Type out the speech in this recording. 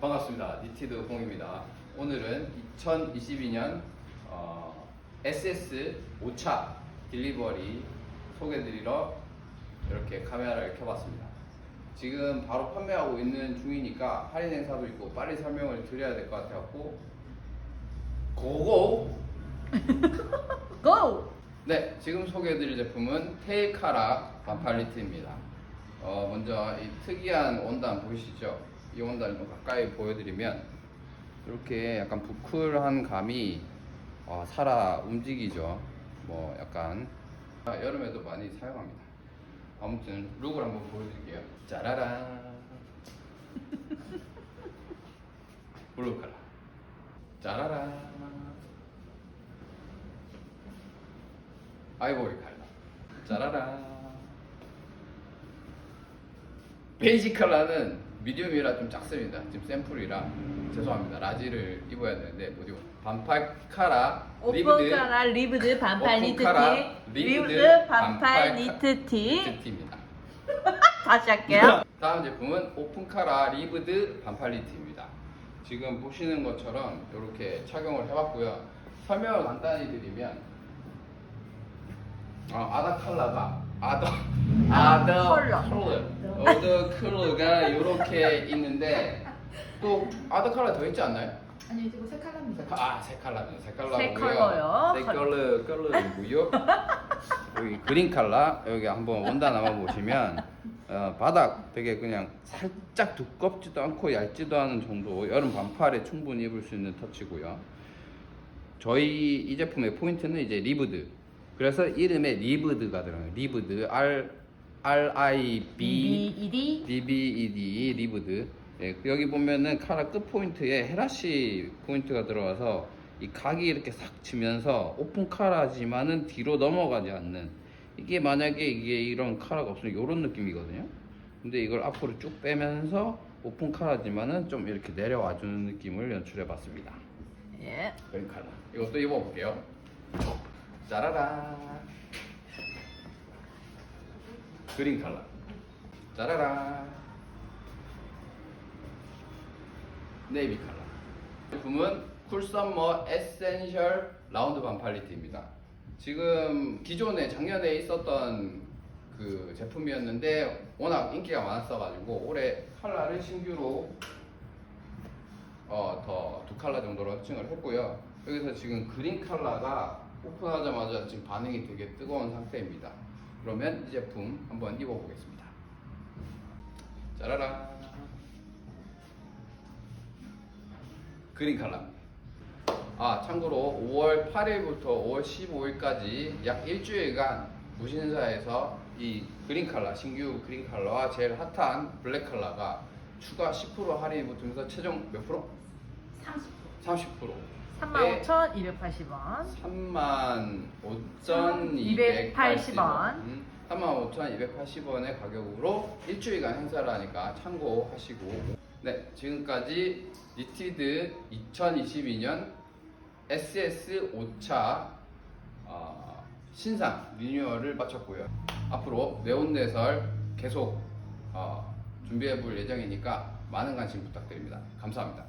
반갑습니다. 니티드 홍입니다. 오늘은 2022년 어, SS 5차 딜리버리 소개드리러 이렇게 카메라를 켜봤습니다. 지금 바로 판매하고 있는 중이니까 할인 행사도 있고 빨리 설명을 드려야 될 것 같아갖고 고고! 고! 네, 지금 소개해드릴 제품은 테이카라 반팔 니트입니다. 어, 먼저 이 특이한 원단 보이시죠? 이 원단을 좀 가까이 보여드리면 이렇게 약간 부클한 감이 어, 살아 움직이죠. 뭐 약간 아, 여름에도 많이 사용합니다. 아무튼 룩을 한번 보여드릴게요. 짜라란 블루 컬러 짜라란 아이보리 칼라 짜라란 베이지 컬러는 미디움이라 좀 작습니다. 지금 샘플이라. 죄송합니다. 라지를 입어야 되는데 못 입어 반팔 카라 오픈 카라 리브드 반팔 오픈 니트 카라 티. 리브드 리브드 반팔 반팔 니트 티. 니트티입니다. 다시 할게요. 다음 제품은 오픈 카라 리브드 반팔 니트입니다. 지금 보시는 것처럼 이렇게 착용을 해봤고요. 설명을 간단히 드리면 어, 아더 컬러가 아더 아더 컬러. 컬러 아더 컬러가 이렇게 있는데 또 아더 컬러 더 있지 않나요? 아니요 이거 세 칼라입니다. 아, 세 컬러는 세 컬러고요. 세 컬러요. 세 컬러 컬러이고요. 여기 그린 컬러 여기 한번 원단 한번 보시면 어, 바닥 되게 그냥 살짝 두껍지도 않고 얇지도 않은 정도 여름 반팔에 충분히 입을 수 있는 터치고요. 저희 이 제품의 포인트는 이제 리브드. 그래서 이름에 리브드가 들어가요. 리브드 R R I B BED DBED 리브드. 예, 여기 보면은 카라 끝 포인트에 헤라시 포인트가 들어가서 이 각이 이렇게 싹 치면서 오픈 카라지만은 뒤로 넘어가지 않는. 이게 만약에 이게 이런 카라가 없으면 이런 느낌이거든요. 근데 이걸 앞으로 쭉 빼면서 오픈 카라지만은 좀 이렇게 내려와 주는 느낌을 연출해 봤습니다. 예. 그린 카라. 이것도 입어볼게요. 짜라란 그린 컬러 짜라란 네이비 컬러 제품은 쿨썸머 에센셜 라운드 반팔리트입니다 지금 기존에 작년에 있었던 그 제품이었는데 워낙 인기가 많았어가지고 올해 컬러를 신규로 어, 더두 컬러 정도로 설정을 했고요. 여기서 지금 그린 컬러가 오픈하자마자 지금 반응이 되게 뜨거운 상태입니다. 그러면 이 제품 한번 입어보겠습니다. 짜라란. 그린 컬러. 아, 참고로 5월 8일부터 5월 15일까지 약 일주일간 무신사에서 이 그린 컬러, 신규 그린 컬러와 제일 핫한 블랙 컬러가 추가 10% 할인이 붙으면서 최종 몇 프로? 30. 30%. 35,280원 35,280원. 35,280원의 가격으로 일주일간 행사를 하니까 참고하시고. 네, 지금까지 니티드 2022년 SS 5차 어, 신상 리뉴얼을 마쳤고요. 앞으로 네온네설 계속 어, 준비해 볼 예정이니까 많은 관심 부탁드립니다. 감사합니다.